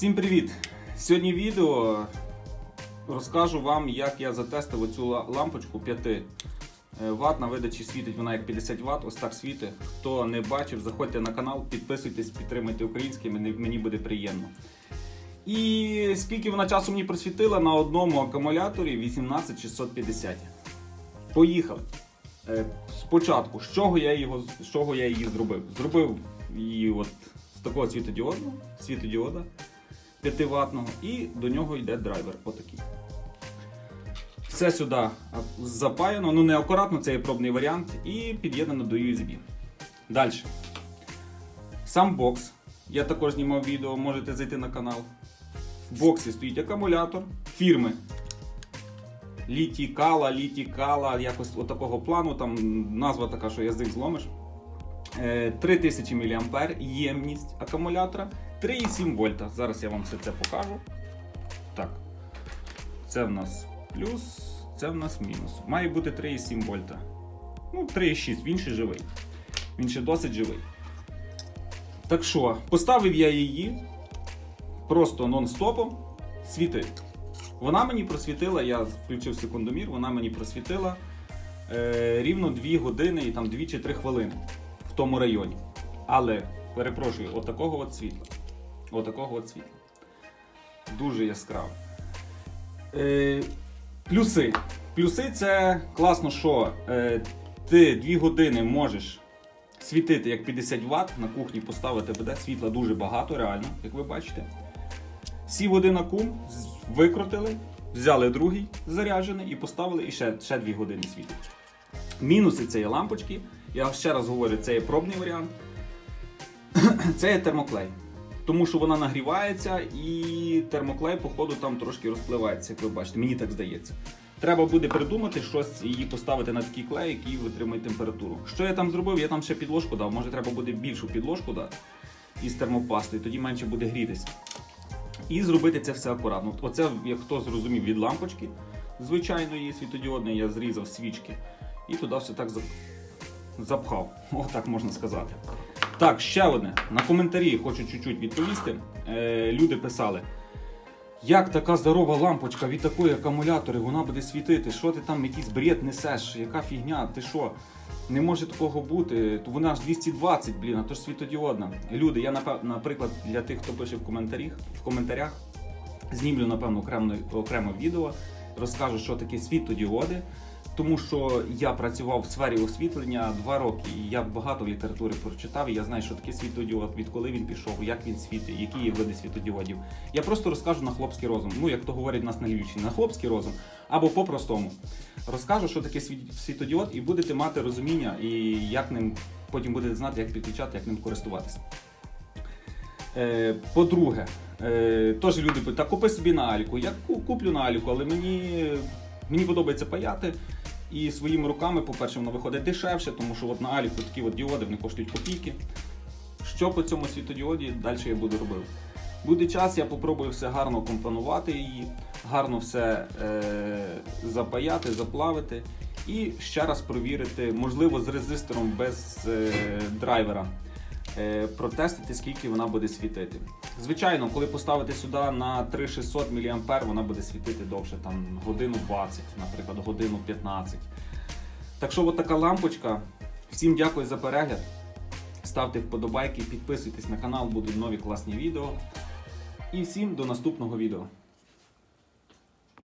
Всім привіт! Сьогодні відео розкажу вам, як я затестив оцю лампочку 5 Вт на видачі світить вона як 50 Вт, ось так світить. Хто не бачив, заходьте на канал, підписуйтесь, підтримуйте українське, мені, мені буде приємно. І скільки вона часу мені просвітила на одному акумуляторі 18650. Поїхали. Е, Спочатку, з чого я, його, з чого я її зробив? Зробив її от з такого світодіоду, світодіода 5 ватного і до нього йде драйвер отакий. Все сюди а, запаяно, ну не акуратно, це є пробний варіант, і під'єднано до USB. Далі. Сам бокс. Я також знімав відео, можете зайти на канал. В боксі стоїть акумулятор фірми. Літі Кала, Літі Кала, якось отакого плану, там назва така, що язик зломиш. Е, 3000 мА ємність акумулятора, 3,7 вольта. Зараз я вам все це покажу. Так. Це в нас плюс, це в нас мінус. Має бути 3,7 вольта. Ну, 3,6, він ще живий. Він ще досить живий. Так що, поставив я її просто нон-стопом світить. Вона мені просвітила, я включив секундомір, вона мені просвітила е, рівно 2 години і там 2 чи 3 хвилини в тому районі. Але, перепрошую, отакого от світла. Отакого от світла. Дуже яскраво. Е, плюси. Плюси це класно, що е, ти 2 години можеш світити як 50 Вт, на кухні поставити буде світла дуже багато, реально, як ви бачите. Сів один акум, викрутили, взяли другий заряджений і поставили і ще, ще 2 години світить. Мінуси цієї лампочки, я ще раз говорю, це є пробний варіант. Це є термоклей. Тому що вона нагрівається і термоклей, походу, там трошки розпливається, як ви бачите, мені так здається. Треба буде придумати щось її поставити на такий клей, який витримує температуру. Що я там зробив? Я там ще підложку дав. Може треба буде більшу підложку дати із термопасти, тоді менше буде грітися. І зробити це все акуратно. Оце, як хто зрозумів від лампочки звичайної світодіодної, я зрізав свічки і туди все так запхав. Отак можна сказати. Так, ще одне. На коментарі хочу чуть-чуть відповісти. Е, люди писали. Як така здорова лампочка від такої акумулятори, вона буде світити? Що ти там якийсь бред несеш? Яка фігня? Ти що? Не може такого бути. Вона ж 220, блін, а то ж світодіодна. Люди, я наприклад, для тих, хто пише в коментарях, в коментарях знімлю, напевно, окремо, окремо відео, розкажу, що таке світодіоди. Тому що я працював в сфері освітлення два роки, і я багато літератури прочитав, і я знаю, що таке світодіод, відколи він пішов, як він світить, які є види світодіодів. Я просто розкажу на хлопський розум. Ну, як то говорять нас на Львівщині, на хлопський розум або по-простому. Розкажу, що таке світ- світодіод, і будете мати розуміння, і як ним потім будете знати, як підключати, як ним користуватися. Е, по-друге, е, теж люди питають, купи собі на Аліку. Я куплю на Аліку, але мені, мені подобається паяти. І своїми руками, по-перше, воно виходить дешевше, тому що от на Аліку такі от діоди вони коштують копійки. Що по цьому світодіоді далі я буду робити? Буде час, я попробую все гарно компонувати її, гарно все е, запаяти, заплавити і ще раз провірити, можливо, з резистором без е, драйвера. Е, Протестити, скільки вона буде світити. Звичайно, коли поставити сюди на 3600 мА, вона буде світити довше, там годину 20, наприклад, годину 15. Так що, от така лампочка. Всім дякую за перегляд. Ставте вподобайки, підписуйтесь на канал, будуть нові класні відео. І всім до наступного відео.